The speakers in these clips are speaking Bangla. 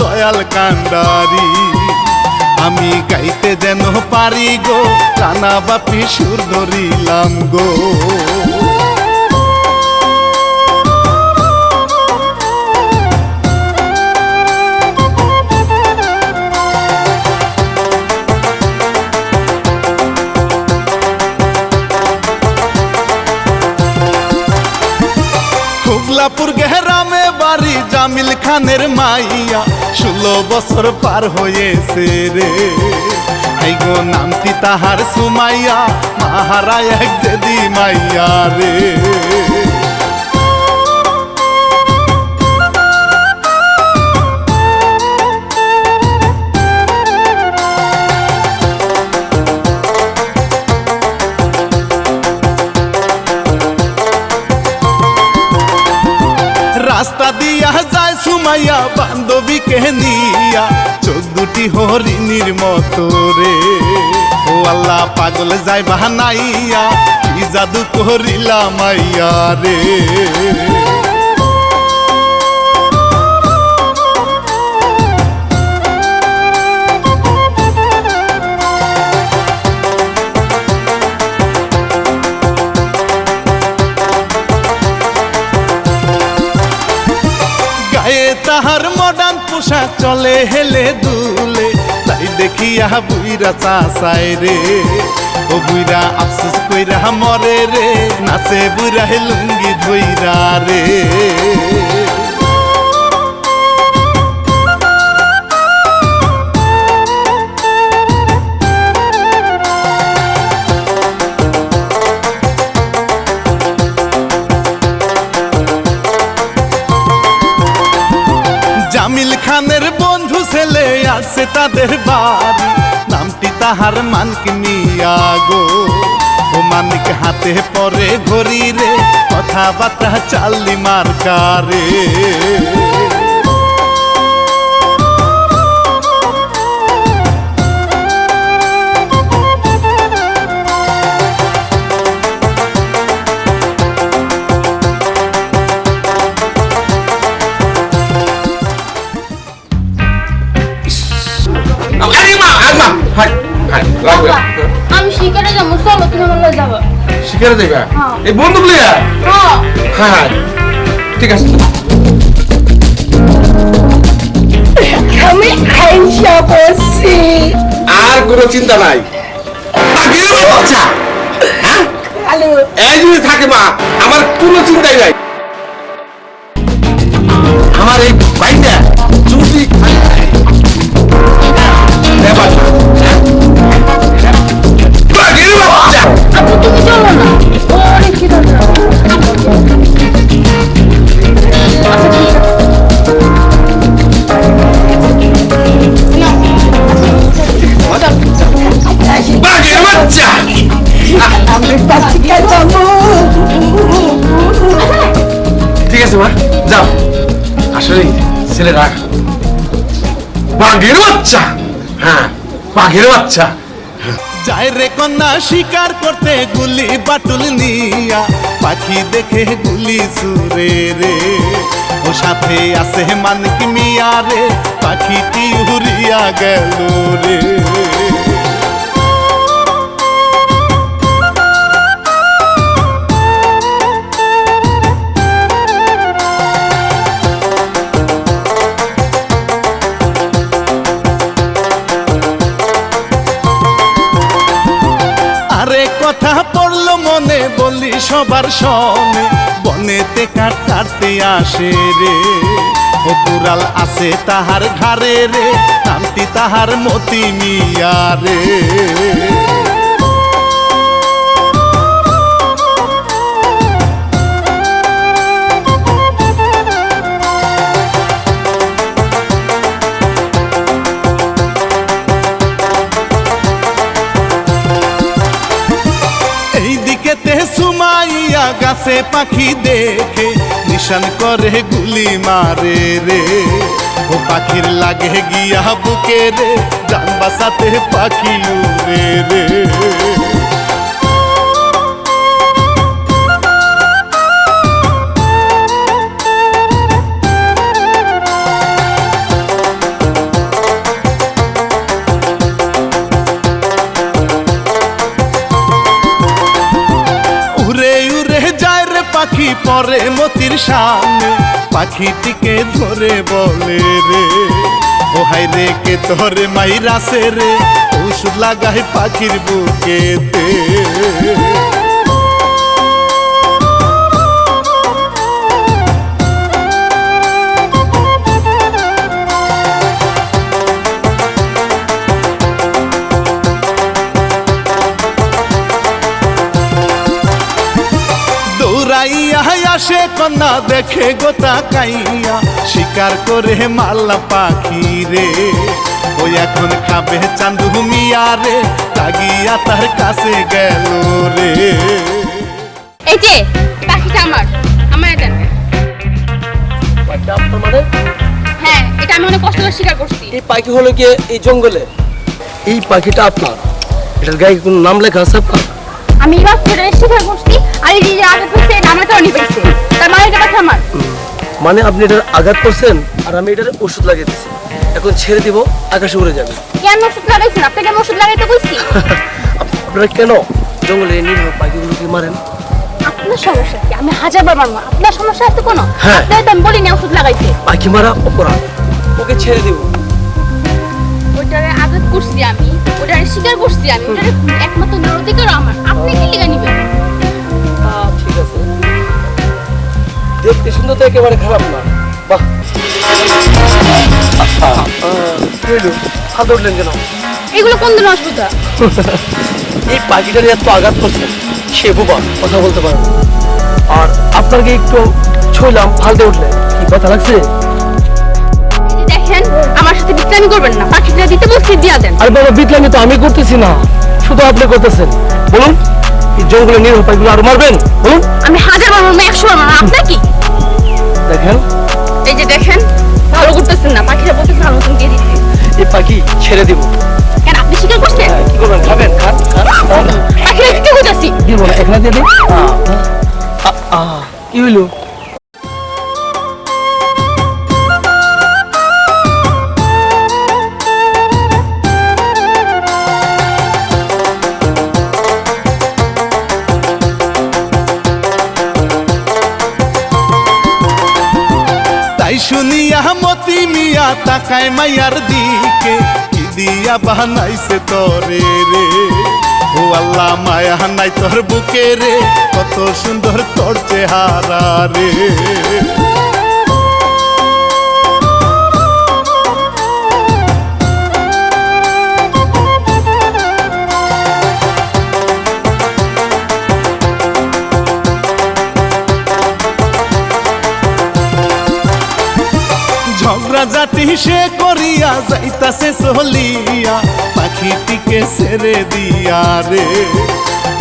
দয়াল কান্দারি আমি গাইতে যেন পারি গো রানা বাপি সুর ধরিলাম গো। জামিল খানের মাইয়া ষোলো বছর পার হয়েছে রে। এই গো নামটি তাহার সুমাইয়া মাহারা এক যেদি মাইয়া রে। রাস্তা দিয়া সুমাইয়া বান্ধবীকে নিয়া চোখ দুটি হরিণীর মতো রে। ও আল্লাহ, পাগল যায় বাহানাইয়া, কি জাদু করিলা মাইয়া রে। তাহার মডার্ন পোশাক চলে হেলে দুলে। তাই দেখিয়া বুইরা চাষায় রে। ও বুইরা আফসোস কইরা মরে রে। নাচে বুইরা লুঙ্গি ধইরা রে। আসছে তাদের বাড়ি। নামটি তাহার মানক মিয়া গো। ও মানিক হাতে পরে ঘড়ি রে কথাবার্তা চাল্লি মার কারে। এই বন্দুক লইয়া হ্যাঁ হ্যাঁ। ঠিক আছে আমি আইসা বসছি। আর কোনো চিন্তা নাই। বাচ্চা হ্যাঁ? এই যদি থাকে মা আমার কোনো চিন্তাই নাই। আমার এই ভাইটা ছেলে রাখ। বাঘের বাচ্চা। হ্যাঁ বাঘের বাচ্চা। যায় রে কন্যা, শিকার করতে গুলি বাটুল নিয়া। পাখি দেখে গুলি সুরে রে। ও সাথে আছে মানকি মিয়া রে। পাখিটি উড়িয়া গেল রে। কথা পড়ল মনে বলি সবার সনে। বনেতে কাট কাটতে আসে রে। ও আছে তাহার ঘাড়ে রে। নামটি তাহার মতি মিয়া রে। সুমাইয়া গাছে পাখি দেখে নিশান করে গুলি মারে রে ও পাখির লাগে গিয়া বুকে রে জান বাসাতে পাখি উড়ে মতির সামনে পাখিটিকে ধরে বলে রে, ও হাই রে, কে ধরে মাইরাসে রে? ওষুধ লাগায় পাখির বুকেতে। কন্যা দেখে গোতা কাইয়া শিকার করে মাল্লা পাখি রে ওই এখন খাবে চান্দু মিয়া রে তাগিয়া তার কাছে গেল রে। এই যে পাখিটা আমার আমার দেন মানে? হ্যাঁ এটা আমি অনেক কষ্ট করে শিকার করছি। এই পাখি হলো গিয়ে এই জঙ্গলে। এই পাখিটা আপনার। এটার গায়ে কোনো নাম লেখা আছে আপনার? আমি এবার ফেরে শিকার করছি আর এই যে আগে পেয়েছে আমার কারণে পেয়েছে। তার মানে এটা পাখি আমার। মানে আপনি এটার আঘাত করছেন আর আমি এটার ওষুধ লাগিয়ে দিচ্ছি। এখন ছেড়ে দিব আকাশে উড়ে যাবে। কেন ওষুধ লাগাইছেন? আপনাকে আমি ওষুধ লাগাইতে বলছি। আপনারা কেন? জঙ্গলে এই নিরীহ পাখিগুলোকে মারেন? আপনার সমস্যা কি? আমি হাজার বার মারবো। আপনার সমস্যা আছে কোনো? হ্যাঁ। আপনার তো আমি বলিনি ওষুধ লাগাইতে। পাখি মারা অপরাধ। ওকে ছেড়ে দিব। ওইটারে আঘাত করছি আমি। ওইটারে শিকার করছি আমি ওইটারে একমাত্র অধিকার আমার। আপনি কি লিগা নিবেন? ঠিক আছে। দেখতে সুন্দর তো একেবারে খারাপ না। বাহ? হাত উঠলেন কেন? এগুলো কোন দিন অসুবিধা এই পাখিটার এত আঘাত করছে সে বোবা কথা বলতে পারে। আর আপনাকে একটু ছইলাম ফালতে উঠলেন। কি কথা লাগছে? সাথে বিক্রামি করবেন না পাখিটা দিতে বলছি দিয়া দেন। আরে বাবা বিটলামি তো আমি করতেছি না। শুধু আপনি করতেছেন। বলুন এই জঙ্গলে নিরীহ পাখিগুলো আরও মারবেন? বলুন। আমি হাজার বার মারবো একশো বার মারবো আপনার কি? দেখেন। এই যে দেখেন ভালো করতেছেন না পাখিটা বলতেছে ভালো মতন দিয়ে দিচ্ছি। এই পাখি ছেড়ে দিব। কেন আপনি শিকার করছেন? হ্যাঁ, কি করবেন? খাবেন খান খান। পাখিটা দিতে বুঝাচ্ছি দিব না এখানে দিয়ে আহ, কি হইল? তাকায় মাইয়ার দিকে, কি দিয়া বানাইছে তরে রে? ও আল্লাহ, মায়া নাই তোর বুকে রে, কত সুন্দর তোর চেহারা রে। সে করিয়া যাইতাছে চলিয়া পাখিটিকে ছেড়ে দিয়া রে।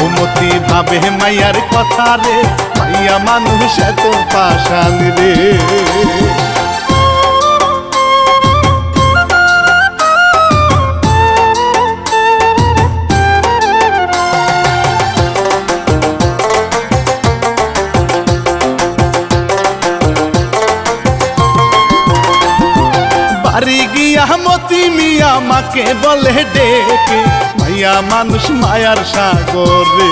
উমতি ভাবে মাইয়ার কথা রে, মাইয়া মানুষ এত পাশান রে। গিয়া মতি মিয়া মাকে বলে ডেকে। মাইয়া মানুষ মায়ার সাগরে।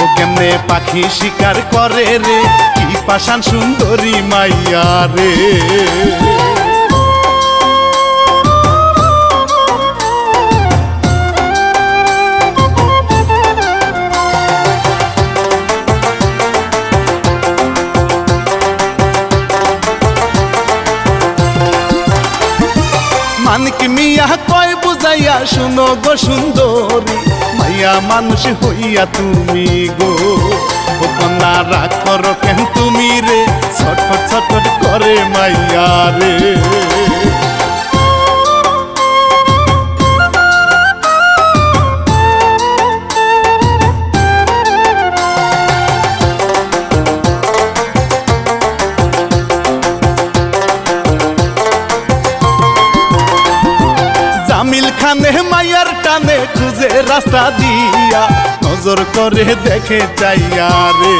ও কেমনে পাখি শিকার করে রে? কি পাশান সুন্দরী মাইয়া রে? মানিক মিয়া কয় বুঝাইয়া, শুনো গো সুন্দরী, মাইয়া মানুষ হইয়া তুমি গো। কন্যা রাগ করো কেন তুমি রে? ছটফট ছটফট করে মাইয়া রে। খানে মায়ার টানে খুঁজে রাস্তা দিয়া। নজর করে দেখে চাইয়া রে।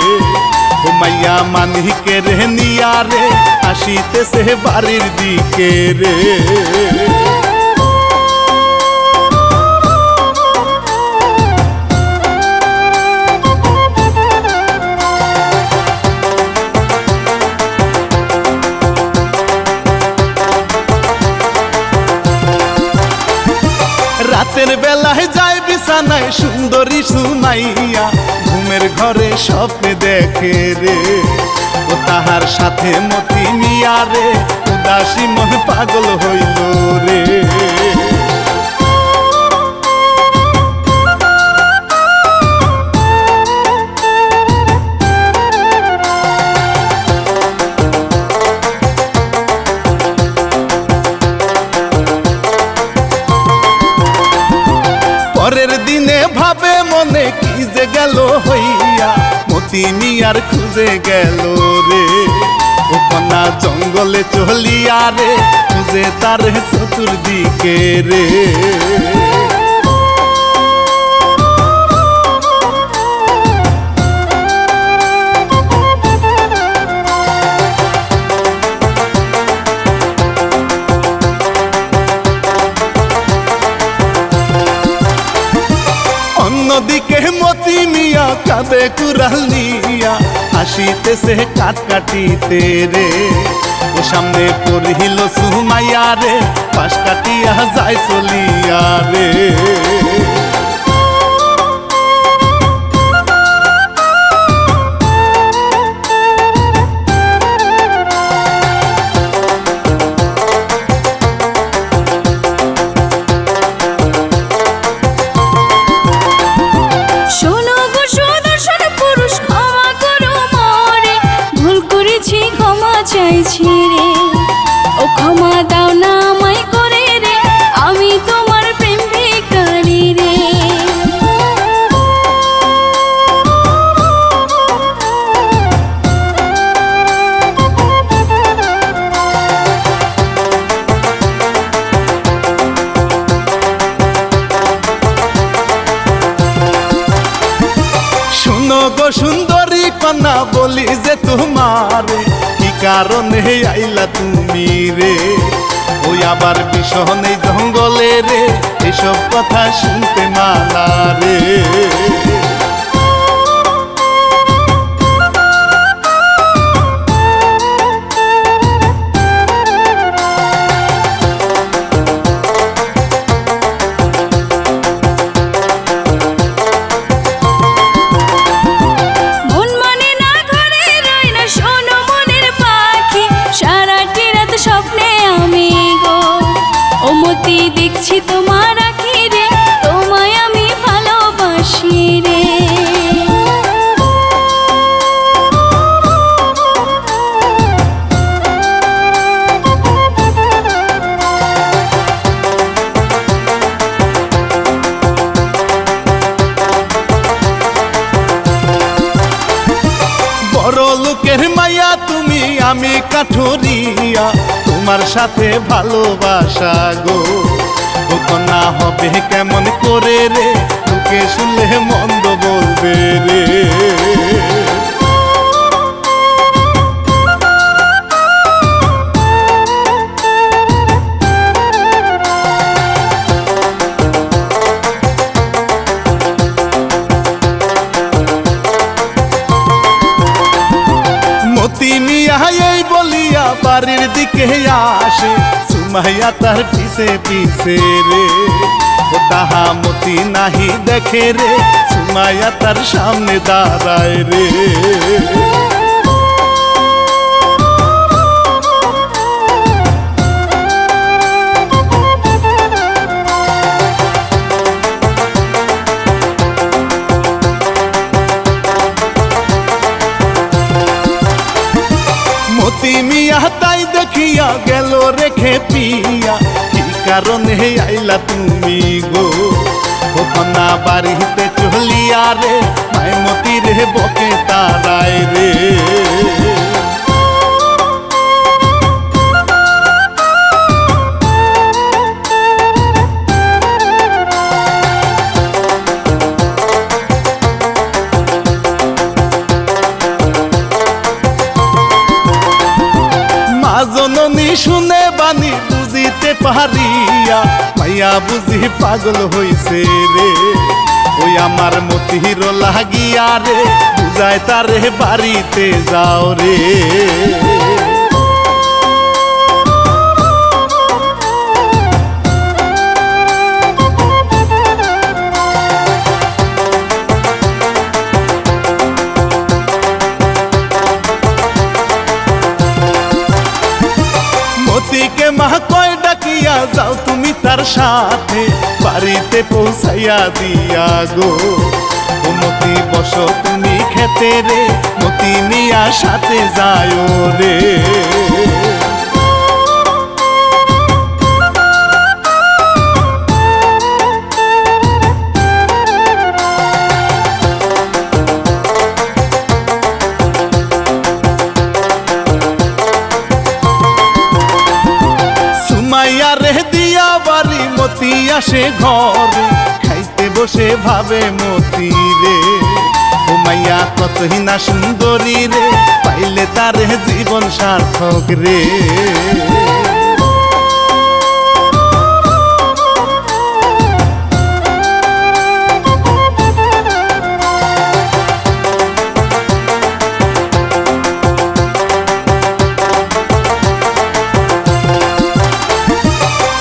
ও মাইয়া মানিকে রে, নিয়া রে। আসিতেছে বাড়ির দিকে রে। ঘরে স্বপ্নে দেখে রে। ও তাহার সাথে মতি মিয়া রে, উদাসী মন পাগল হইল রে। পরের দিনে ভাবে মনে কি যে গেল মতি আর খুঁজে গেল রে। কন্যা জঙ্গলে চলিয়া রে খুঁজে তার চতুর্দিকে রে। কাঁদে কুড়াল নিয়া হাসিতেছে কাট কাটিতে রে। ও সামনে পড়িল সুমাইয়া রে পাশ কাটিয়া যায় চলিয়া রে। ক্ষমা চাইছি বিষণে জঙ্গলে রে এসব কথা শুনতে সাথে ভালোবাসা গো। কন্যা হবে কেমন করে রে তোকে শুনলে মন্দ দিকে আসে সুমাইয়া তার পিছে পিছে রে ও তাহা মতি নাহি দেখে রে সুমাইয়া তার সামনে দাঁড়ায় রে মতি মিয়া, তাই দেখিয়া গেল রেখে পিয়া কি কারণে আইলা তুমি গো? কন্যা বাড়িতে চলিয়া রে মাইমতি রে বকে তারায় রে। শুনে বাণী বুঝিতে পারিয়া, মাইয়া বুঝি পাগল হইছে রে। ওই আমার মতির লাগিয়া রে, বুঝায় তারে বাড়িতে যাও রে। সাথে বাড়িতে পৌঁছাইয়া দিয়া গো। মতি, বস তুমি খেতে রে, মতি নিয়া সাথে যায় রে। আসে ঘরে, খাইতে বসে ভাবে মতি রে। ঘুমাইয়া কতই না সুন্দরী রে, পাইলে তার জীবন সার্থক রে।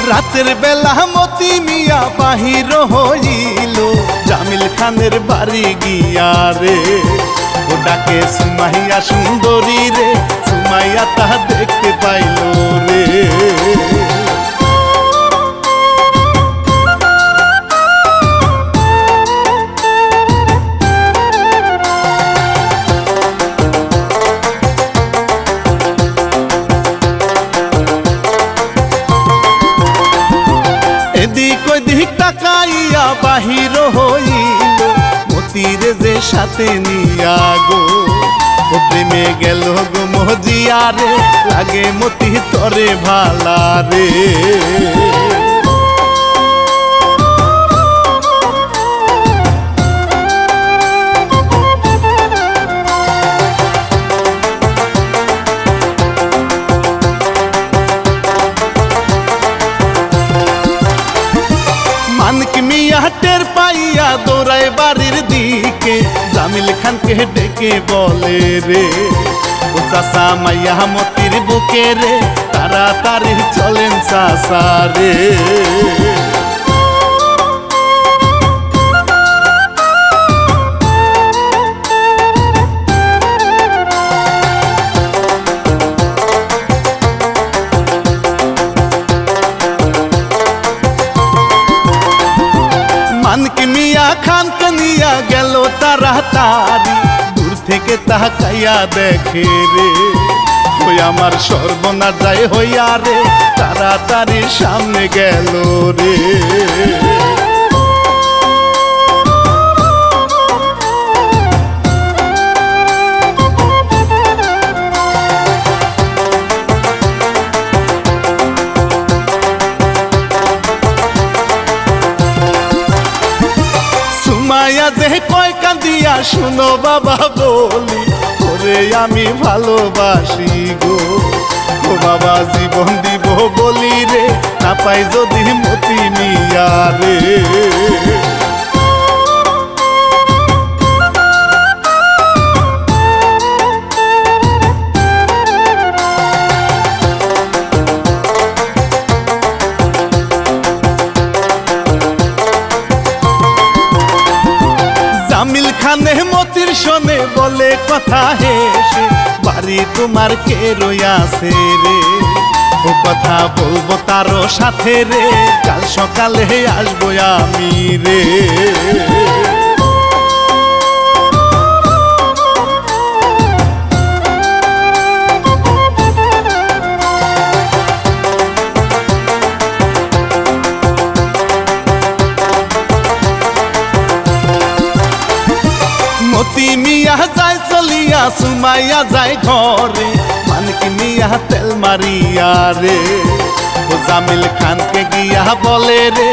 রাতের বেলা বাহির হইল। জামিল খানের বাড়ি গিয়া রে। ও ডাকে, সুমাইয়া সুন্দরী রে, সুমাইয়া তাহা দেখতে পাইল রে। বাহির হইল, মতির যে সাথে নিয়া গো। ও প্রেমে গেল গো মজিয়া রে লাগে মতি তরে ভালা রে খানকে ডেকে বলে রে ও চাষা মাইয়া মতির বুকে রে তাড়াতাড়ি চলেন চাষা রে। দূর থেকে দেখে রে। ওই আমার সর্বনা যায় হইয়া রে তাড়াতাড়ি সামনে গেল রে। শুনো বাবা বলি, ওরে আমি ভালোবাসি গো। ও বাবা, জীবন দিব বলি রে, না পাই যদি মতি মিয়া রে। বাড়ি তোমার কে রইয়াছে রে? ও কথা বলব তারও সাথে রে। কাল সকালে আসব আমি রে। মতি মিয়া যায় চলিয়া সুমাইয়া যায় ঘরে, মানকি মিয়া তেল মারিয়া রে। জামিল খানকে গিয়া বলে রে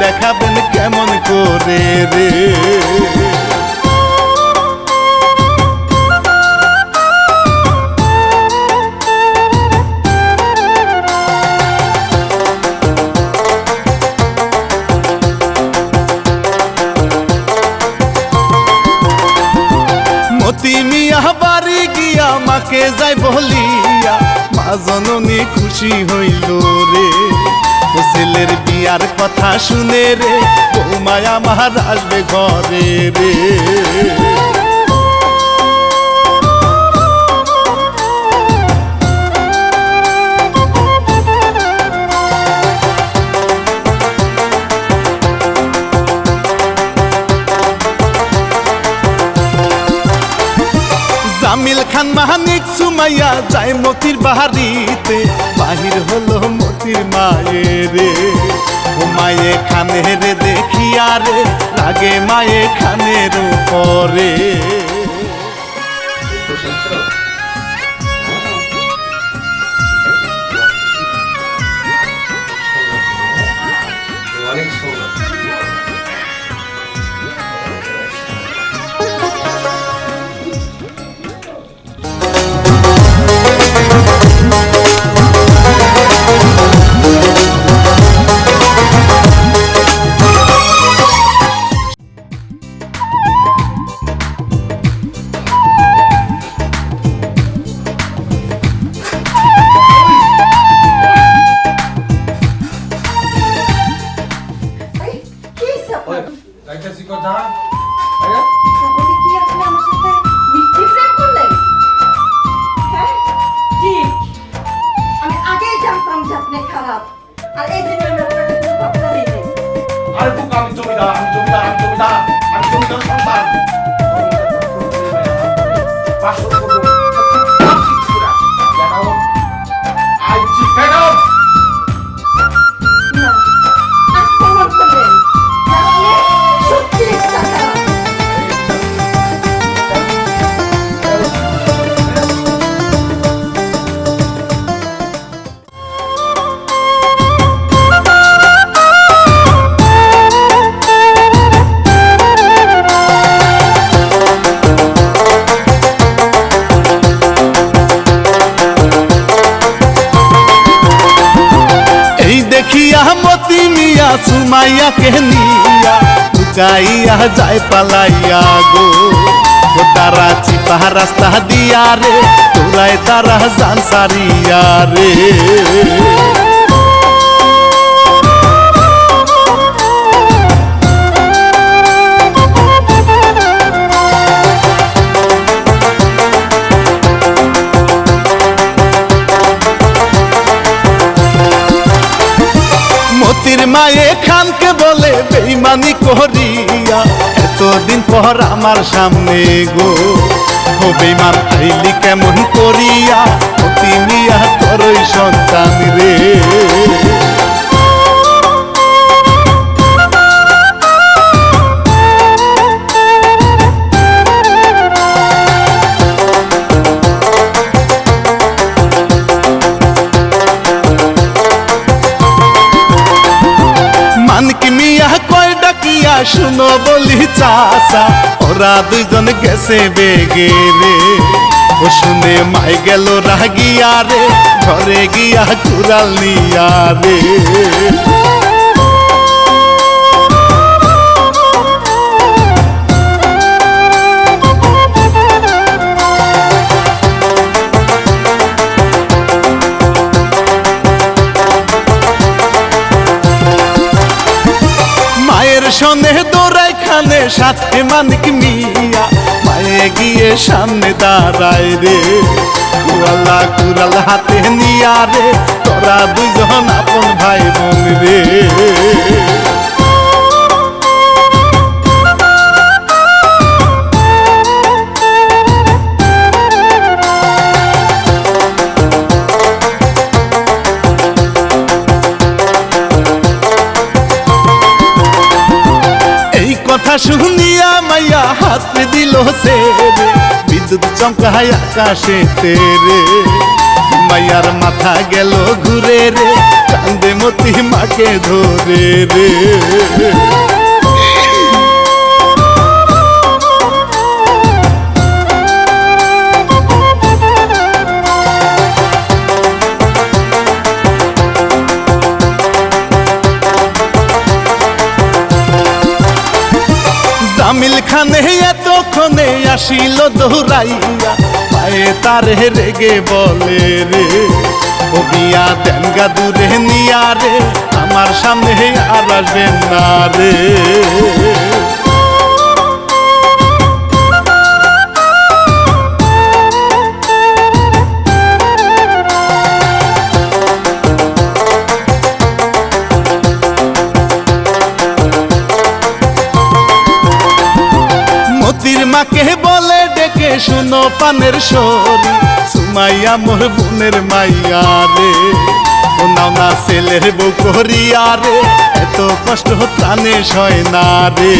দেখাবেন কেমন করে রে। গিয়া মাকে যাই বলিয়া, মা জননী খুশি হইল রে। ও ছেলের বিয়ার কথা শুনে রে, বৌমায়া মায়া আসবে ঘরে রে। খান মাহানিক সুমাইয়া যায় মতির বাহারিতে। বাহির হলো মতির মায়ে রে ও মায়ে খানে রে দেখিয়া রে, লাগে মায়ে খানের পরে মিয়া সুমাইয়া কে নিয়া লুকাইয়া যায় পালাইয়া গো ও তারা চিপা রাস্তা দিয়া রে তোরাই তারা জান মতির মায়ে খানকে বলে, বেইমানি করিয়া এতদিন পর আমার সামনে গো। ও বেইমান আইলি কেমন করিয়া? মিয়া তোরই সন্তান রে। শুনো বলি চাষা ওরা দুজন গেছে বেগে রে। ও শুনে মাই গেল রাগিয়া রে, ঘরে গিয়া কুড়াল নিয়া রে। মায়ের সনে দৌড়াই খানে সাথে মানিক মিয়া। মায়ে গিয়ে সামনে দাঁড়ায় রে। কুরালা কুরাল হাতে নিয়া রে। তোরা দুজন আপন ভাই বোন রে। কথা শুনিয়া মাইয়া হাত দিল সে বিদ্যুৎ চমকায় আকাশে তেরে। মাইয়ার মাথা গেল ঘুরে রে, কান্দে মতি মাকে ধরে রে। জামিল খানে এতক্ষণে আসিল দৌড়াইয়া পায়ে তারে রেগে বলে রে, ও বিয়া দেনগা দূরে নিয়া রে, আমার সামনে আর আসবেন না রে। পানের সরি সুমাইয়া মোর বোনের মাইয়া রে। ও নাও না ছেলের বউ রে, এত কষ্ট প্রাণে সয় না রে।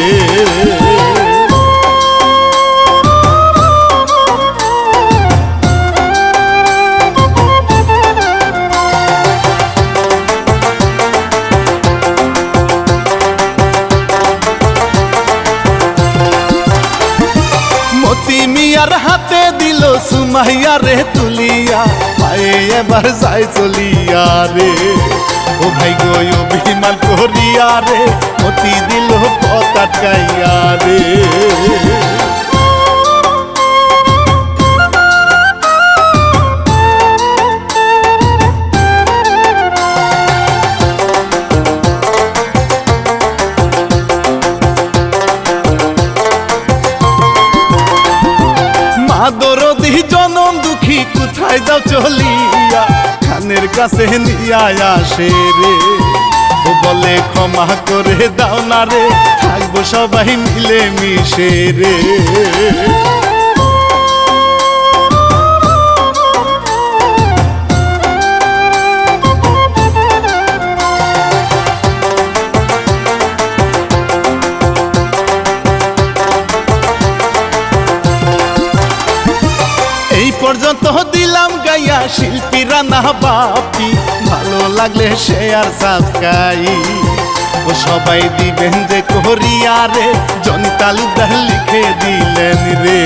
মিয়ার হাতে দিল সুমাইয়া রে তুলিয়া, পায়ে এবার যাই চলিয়া রে। ও ভাই গো অভিমান করিয়া রে, মতি দিল পতাকাইয়া রে। কোথায় যাও চলিয়া? খানের কাছে নিয়া আসে রে। ও বলে, ক্ষমা করে দাও না রে। থাকব সবাই মিলে মিশে রে। পর্যন্ত দিলাম গাইয়া শিল্পী রানা বাপি। ভালো লাগলে সে আর সাবস্ক্রাইব ও সবাই দিবেন যে করিয়া রে জনি লিখে দিলেন রে।